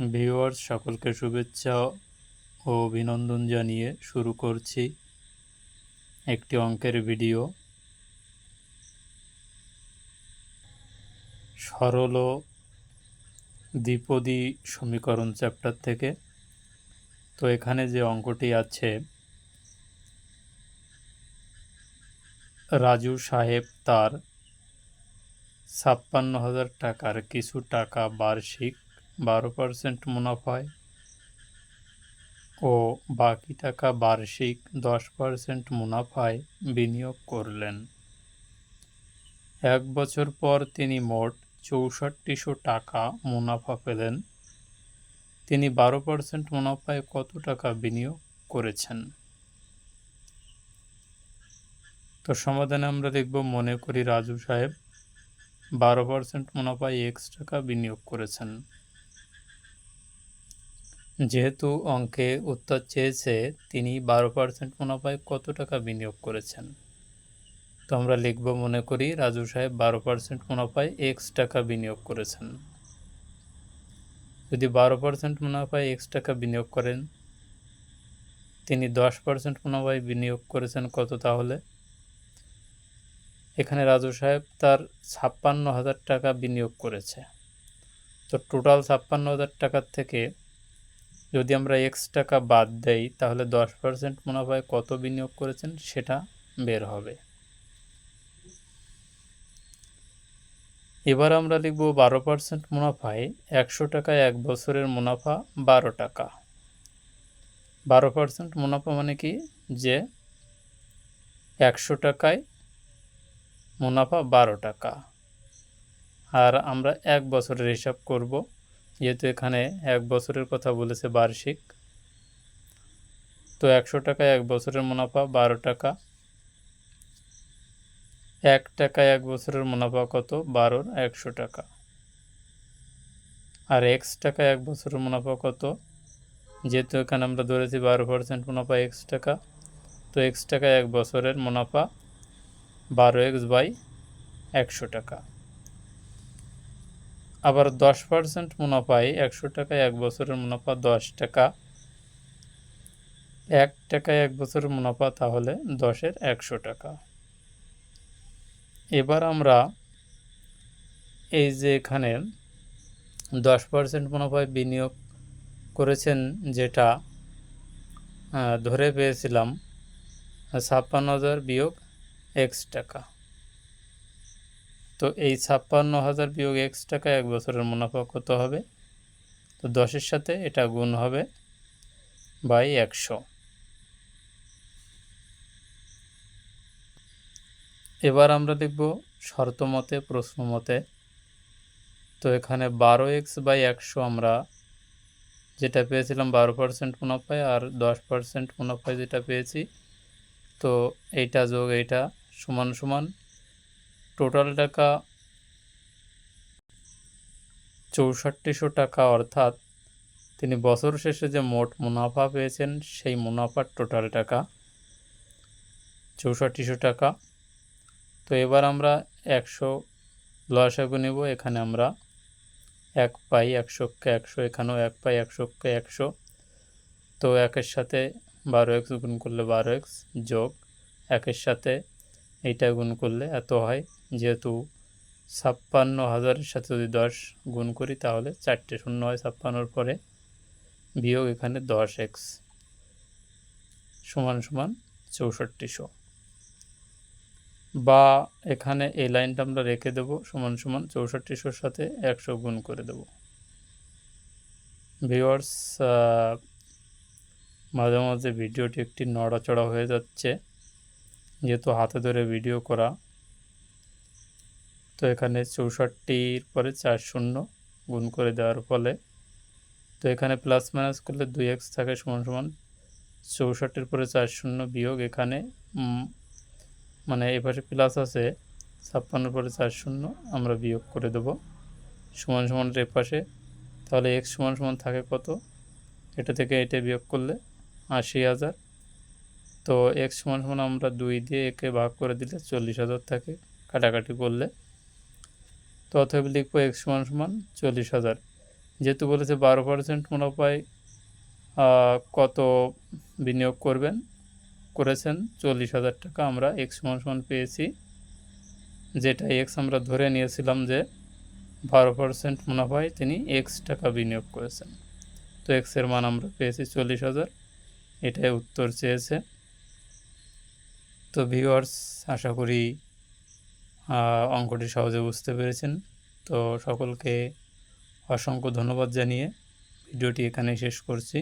Viewers, সকলকে শুভেচ্ছা ও অভিনন্দন জানিয়ে শুরু করছি একটি অঙ্কের ভিডিও। সরল দ্বিপদী সমীকরণ চ্যাপ্টার থেকে। তো এখানে যে অঙ্কটি আছে, রাজু সাহেব তার ছাপ্পান্ন হাজার টাকার কিছু টাকা বার্ষিক বারো পার্সেন্ট মুনাফায় ও বাকি টাকা বার্ষিক দশ পার্সেন্ট মুনাফায় বিনিয়োগ করলেন। এক বছর পর তিনি মোট চৌষট্টিশো টাকা মুনাফা পেলেন। তিনি বারো পার্সেন্ট মুনাফায় কত টাকা বিনিয়োগ করেছেন? তো সমাধানে আমরা দেখব, মনে করি রাজু সাহেব বারো পার্সেন্ট মুনাফায় এক্স টাকা বিনিয়োগ করেছেন। যেহেতু অঙ্কে উত্তর চেয়েছে, তিনি বারো পার্সেন্ট মুনাফায় কত টাকা বিনিয়োগ করেছেন? তো আমরা লিখব, মনে করি রাজু সাহেব বারো পার্সেন্ট মুনাফায় এক্স টাকা বিনিয়োগ করেছেন। যদি বারো পার্সেন্ট মুনাফায় এক্স টাকা বিনিয়োগ করেন, তিনি দশ পার্সেন্ট মুনাফায় বিনিয়োগ করেছেন কত তাহলে? এখানে রাজু সাহেব তার ছাপ্পান্ন হাজার টাকা বিনিয়োগ করেছে। তো টোটাল ছাপ্পান্ন হাজার টাকার থেকে যদি আমরা এক্স টাকা বাদ দেই, তাহলে দশ পার্সেন্ট মুনাফায় কত বিনিয়োগ করেছেন সেটা বের হবে। এবার আমরা লিখব বারো পার্সেন্ট মুনাফায় একশো টাকায় এক বছরের মুনাফা বারো টাকা। বারো পার্সেন্ট মুনাফা মানে কি? যে একশো টাকায় মুনাফা বারো টাকা। আর আমরা এক বছরের হিসাব করব যেহেতু এখানে এক বছরের কথা বলেছে বার্ষিক। তো একশো টাকায় এক বছরের মুনাফা, বারো টাকা। এক টাকায় এক বছরের মুনাফা কত? বারোর একশো টাকা। আর এক্স টাকা এক বছরের মুনাফা কত? যেহেতু এখানে আমরা ধরেছি বারো পার্সেন্ট মুনাফা এক্স টাকা, তো এক্স টাকা এক বছরের মুনাফা বারো এক্স বাই একশো টাকা। আবার দশ পার্সেন্ট মুনাফায় একশো টাকায় এক বছরের মুনাফা দশ টাকা। এক টাকায় এক বছরের মুনাফা তাহলে দশের একশো টাকা। এবার আমরা এই যে এখানে দশ পার্সেন্ট মুনাফায় বিনিয়োগ করেছেন যেটা ধরে পেয়েছিলাম, ছাপ্পান্ন হাজার বিয়োগ এক্স টাকা। তো এই ছাপ্পান্ন হাজার বিয়োগ এক্স টাকা এক বছরের মুনাফা কত হবে? তো দশের সাথে এটা গুণ হবে বাই একশো। এবার আমরা দেখব শর্ত মতে, প্রশ্ন মতে। তো এখানে বারো এক্স বাই একশো আমরা যেটা পেয়েছিলাম বারো পার্সেন্ট মুনাফায় আর দশ পার্সেন্ট মুনাফায় যেটা পেয়েছি, তো এইটা যোগ এইটা সমান সমান টোটাল টাকা চৌষট্টিশো টাকা, অর্থাৎ তিনি বছর শেষে যে মোট মুনাফা পেয়েছেন, সেই মুনাফার টোটাল টাকা চৌষট্টিশো টাকা। তো এবার আমরা একশো লসাগু নেব এখানে আমরা এক পাই একশোকে একশো, এখানেও এক পাই একশোকে একশো। তো একের সাথে বারো এক্স গুণ করলে বারো এক্স যোগ, একের সাথে এইটা গুণ করলে এত হয় যেহেতু ছাপ্পান্ন হাজারের সাথে যদি দশ গুণ করি, তাহলে চারটে শূন্য হয় ছাপ্পান্নর পরে। বিয়োগ এখানে দশ এক্স সমান সমান চৌষট্টিশো। বা এখানে এই লাইনটা আমরা রেখে দেবো, সমান সমান চৌষট্টিশোর সাথে একশো গুণ করে দেব। ভিওয়ার্স মাঝে মাঝে ভিডিওটি একটি নড়াচড়া হয়ে যাচ্ছে। যেহেতু হাতে ধরে ভিডিও করা তো এখানে চৌষট্টির পরে চার শূন্য গুণ করে দেওয়ার ফলে, তো এখানে প্লাস মাইনাস করলে দুই এক্স থাকে সমান সমান চৌষট্টির পরে চার শূন্য বিয়োগ এখানে মানে এপাশে প্লাস আছে ছাপ্পান্নর পরে চার শূন্য আমরা বিয়োগ করে দেব সমান সমান এপাশে তাহলে এক্স সমান সমান থাকে কত? এটা থেকে এটা বিয়োগ করলে আশি হাজার। তো এক্স সমান সমান আমরা দুই দিয়ে একে ভাগ করে দিলে চল্লিশ হাজার থাকে, কাটাকাটি করলে তো অথবা লিখব এক্স সমান সমান চল্লিশ হাজার। যেহেতু বলেছে বারো পার্সেন্ট মুনাফায় কত বিনিয়োগ করবেন? করেছেন চল্লিশ হাজার টাকা। আমরা এক্স সমান সমান পেয়েছি। যেটা এক্স আমরা ধরে নিয়েছিলাম যে বারো পার্সেন্ট মুনাফায় তিনি এক্স টাকা বিনিয়োগ করেছেন। তো এক্সের মান আমরা পেয়েছি চল্লিশ হাজার। এটাই উত্তর চেয়েছে। তো ভিউয়ার্স আশা করি অঙ্কটি সহজে বুঝতে পেরেছেন। তো সকলকে অসংখ্য ধন্যবাদ জানিয়ে ভিডিওটি এখানে শেষ করছি।